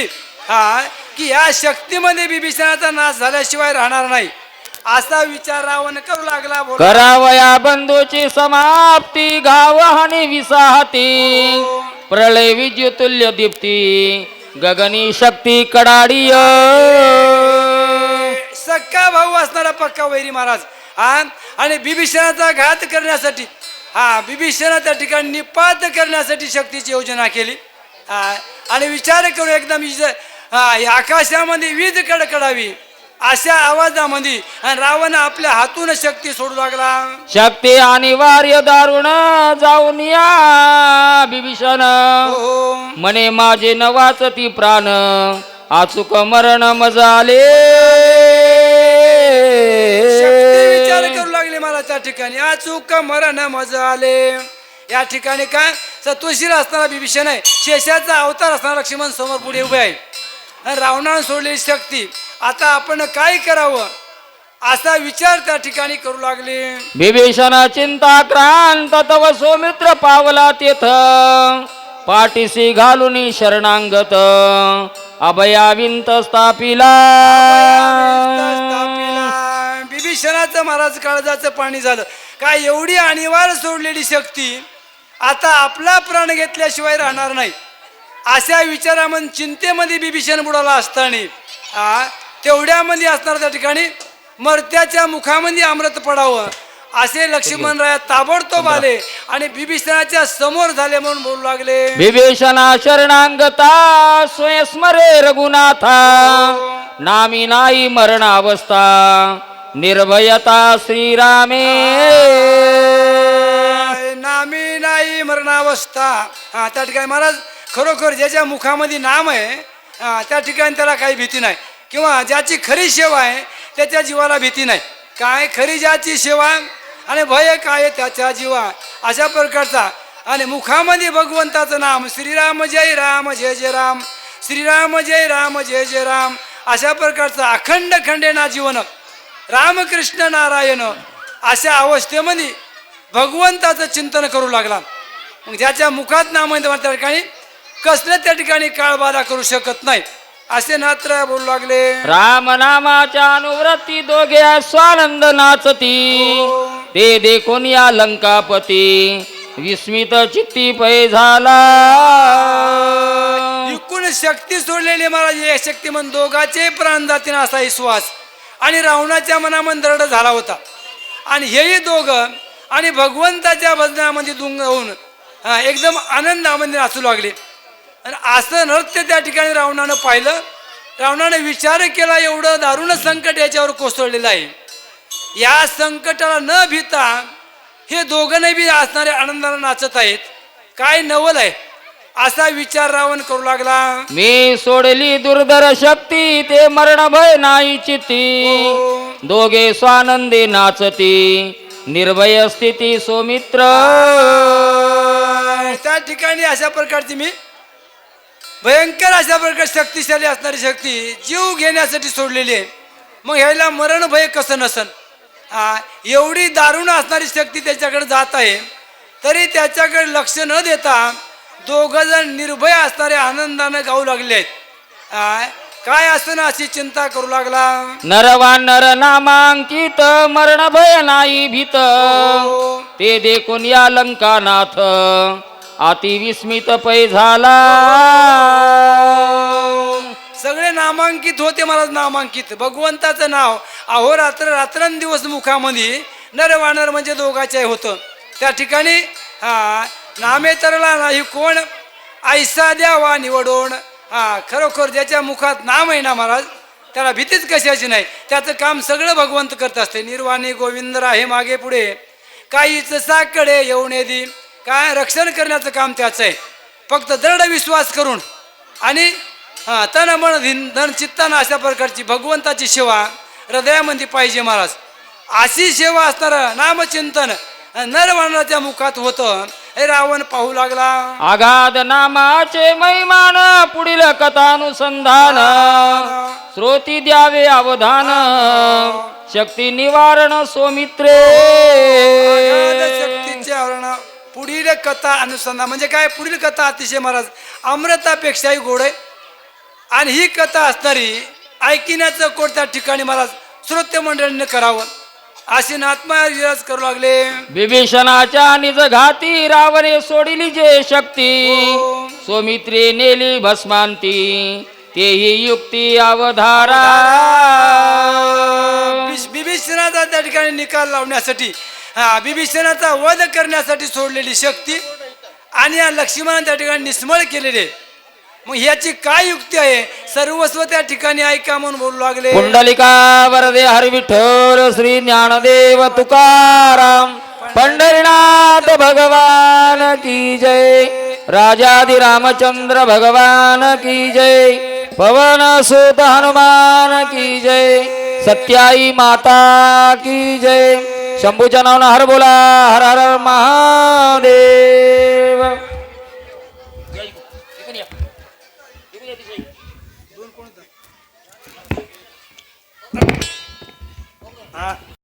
केली हा की या शक्तीमध्ये बिभीषणाचा नाश झाल्याशिवाय राहणार नाही. असा विचार रावण करू लागला बोला करावया बंधूची समाप्ती गाव हानी विसाहती. प्रलय विद्युतुल्य दीप्ती गगनी शक्ती कडाडीय. सक्का भाऊ असणारा पक्का वैरी महाराज हा? आणि बिभीषणाचा घात करण्यासाठी हा बिभीषणा त्या ठिकाणी निपात करण्यासाठी शक्तीची योजना केली. हा आणि विचार करून एकदम हा आकाशामध्ये वीज कडकडावी अशा आवाजामध्ये. आणि रावण आपल्या हातून शक्ती सोडू लागला. शक्ती अनिवार्य दारुण जाऊन या बिभीषण. हो म्हणे माझे नवाच ती प्राण अचूक मरण मजाले. विचार करू लागले मला त्या ठिकाणी. अचूक मरण मजा आले या ठिकाणी काय? सत्वशीर असणारा बिभीषण आहे. शेषाचा अवतार असणारा लक्ष्मण समोर पुढे उभे आहे. आणि रावणानं सोडलेली शक्ती. आता आपण काय करावं? असा विचार त्या ठिकाणी करू लागले. बिभीषण चिंता क्रांत तव सौमित्र पावला तेथ पाठीसी घालून शरणांगत. अभया विंत स्थापिला. तापीला. बिभीषणाचं महाराज काळजाचं पाणी झालं. काय एवढी अनिवार्य सोडलेली शक्ती? आता आपला प्राण घेतल्याशिवाय राहणार नाही. अशा विचारामध्ये चिंतेमध्ये बिभीषण बुडाला असताना तेवढ्यामध्ये असणार त्या ठिकाणी मर्त्याच्या मुखामध्ये अमृत पडावं असे लक्ष्मण राया ताबडतोब आले आणि बिभीषणाच्या समोर झाले म्हणून बोलू लागले. विभीषणा शरणांगता स्वयंस्मरे रघुनाथा नामी नाही मरण अवस्था निर्भयता श्रीरामे. नामी मरणावस्था. हा त्या ठिकाणी महाराज खरोखर ज्याच्या मुखामध्ये नाम आहे हा, त्या ठिकाणी त्याला काही भीती नाही. किंवा ज्याची खरी सेवा आहे त्याच्या जीवाला भीती नाही. काय खरी ज्याची सेवा आणि भय काय त्याच्या जीवा? अशा प्रकारचा. आणि मुखामध्ये भगवंताचं नाम श्रीराम जय राम जय जय राम. श्रीराम जय राम जय जय राम. अशा प्रकारचं अखंड खंडेना जीवन. रामकृष्ण नारायण अशा अवस्थेमध्ये भगवंताचं चिंतन करू लागला. मग ज्याच्या मुखात नाम आहे त्या ठिकाणी कसलं त्या ठिकाणी काळबाधा करू शकत नाही. असे नात्र बोलू लागले. राम नामाच्या अनुवृत्ती दोघे स्वानंद नाचती. ते देखून या लंकापती. विस्मित चित्ती पै झाला. एकूण शक्ती सोडलेली महाराज हे शक्ती म्हण दोघाचे प्राण जातीन असा विश्वास. आणि रावणाच्या मनामध्ये दरड झाला होता. आणि हेही दोघं आणि भगवंताच्या भजनामध्ये दुंग होऊन हा, एकदम आनंदामध्ये नाचू लागले. आणि असं नृत्य त्या ठिकाणी रावणानं पाहिलं. रावणानं विचार केला एवढं दारुण संकट याच्यावर कोसळलेलं आहे. या संकटाला न भीता हे दोघं बी असणारे आनंदाने नाचत आहेत. काय नवल आहे? असा विचार रावण करू लागला. मी सोडली दुर्धर शक्ती ते मरण भय नाही चित्ती. दोघे स्वानंदी नाचती निर्भय स्थिती सोमित्र. त्या ठिकाणी अशा प्रकारची मी भयंकर अशा प्रकार शक्तिशाली असणारी शक्ती जीव घेण्यासाठी सोडलेली आहे. मग ह्याला मरण भय कसं नसन? हा एवढी दारुण असणारी शक्ती त्याच्याकडे जात आहे. तरी त्याच्याकडे लक्ष न देता दोघं जण निर्भय असणारे आनंदानं गाऊ लागले आहेत. हा, काय असं ना अशी चिंता करू लागला? नरवान नर नामांकित मरण भय नाही भीत. ते देखून या लंकानाथ. अतिविस्मित पै झाला. सगळे नामांकित होते मला नामांकित. भगवंताचं नाव. अहोरात्र रात्रंदिवस मुखामध्ये नरवानर म्हणजे दोघाचे होतं. त्या ठिकाणी हा नामे तरला नाही कोण ऐसा द्यावा निवडून. हा खरोखर ज्याच्या मुखात नाम आहे ना महाराज त्याला भीतीच कशाची नाही. त्याचं काम सगळं भगवंत करत असते. निर्वाणी गोविंद राहे मागे पुढे. काहीच साकडे येऊन येदी काय रक्षण करण्याचं काम त्याचं आहे. फक्त दृढ विश्वास करून आणि हा तन मन धिन चित्तानं अशा प्रकारची भगवंताची सेवा हृदयामध्ये पाहिजे महाराज. अशी सेवा असणारं नामचिंतन नरवाणाच्या मुखात होतं. हे रावण पाहू लागला. आगाध नामाचे महिमान पुढील कथानुसंधान. श्रोती द्यावे अवधान. शक्ती निवारण सोमित्रे. पुढील कथा अनुसंधान म्हणजे काय? पुढील कथा अतिशय महाराज अमृतापेक्षाही गोड आहे. आणि ही कथा असणारी ऐकण्याचं कोण त्या ठिकाणी मला श्रोते मंडळीने करावं. असे नात्मा विराज करू लागले. विभीषणाच्या निज घाती रावणे सोडिली जे शक्ती. सोमित्रे नेली भस्मांती. तेही युक्ती अवधारा. बिभीषणाचा त्या ठिकाणी निकाल लावण्यासाठी हा बिभीषणाचा वध करण्यासाठी सोडलेली शक्ती आणि या लक्ष्मणाने त्या ठिकाणी निस्मळ केलेले मग ह्याची काय युक्ती आहे? सर्वस्व त्या ठिकाणी ऐका म्हणून बोलू लागले. कुंडलिका वरदे हरी विठ्ठल श्री ज्ञानदेव तुकाराम पंढरीनाथ भगवान की जय राजादि रामचंद्र भगवान की जय पवन सुत हनुमान की जय सत्याई माता की जय. शंभूच्या नावानं हर बोला हर हर महा